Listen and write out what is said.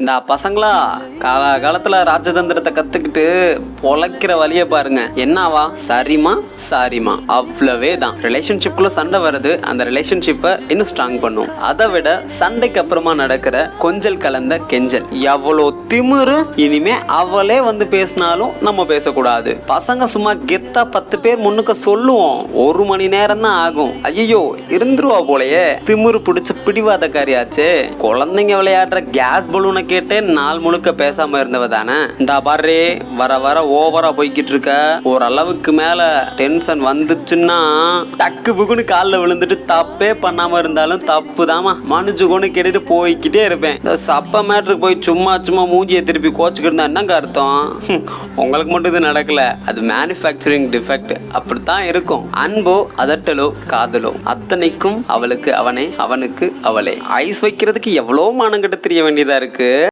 இந்த பசங்களா கால காலத்துல ராஜதந்திரத்தை கத்துக்கிட்டு பொழைக்கிற வழிய பாருங்க. என்னவா? சரிமா சாரிமா அவ்வளவே தான். ரிலேஷன்ஷிப்குள்ள சண்டை வருது. அந்த ரிலேஷன்ஷிப்பை இன்னும் ஸ்ட்ராங் பண்ணும். அதை விட சண்டைக்கு அப்புறமா நடக்கிற கொஞ்சல் கலந்த கெஞ்சல். எவ்வளோ திமிரு. இனிமே அவளே வந்து பேசினாலும் நம்ம பேசக்கூடாது. பசங்க சும்மா கெத்தா பத்து பேர் முன்னுக்கு சொல்லுவோம். ஒரு மணி நேரம் தான் ஆகும். ஐயோ இருந்துருவா போலயே. திமிரு பிடிச்ச பிடிவாதக்காரியாச்சே. குழந்தைங்க விளையாடுற கேஸ் பலூனை கேட்டு நாள் முழுக்க பேசாம இருந்தவ தானே. இந்த பாரு வர வர ஓவரா போய்கிட்டு இருக்க. ஓரளவுக்கு மேல டென்ஷன் வந்துச்சுன்னா டக்கு புக்குன்னு காலில் விழுந்துட்டு தப்பே பண்ணாம இருந்தாலும் தப்பு தாமா மனுச்சு கொண்டு கேட்டுட்டு போய்கிட்டே இருப்பேன். இந்த சப்ப மேட்ருக்கு போய் சும்மா சும்மா மூஞ்சியை திருப்பி கோச்சுக்கிட்டு இருந்தா என்னங்க அர்த்தம்? உங்களுக்கு மட்டும் இது நடக்கல. அது மேனுஃபேக்சரிங் டிஃபெக்ட் அப்படித்தான் இருக்கும். அன்போ அதட்டலோ காதலோ அத்தனைக்கும் அவளுக்கு அவனே அவனுக்கு அவளே ஐஸ் வைக்கிறதுக்கு எவ்வளோ மானங்கிட்ட தெரிய வேண்டியதா இருக்கு?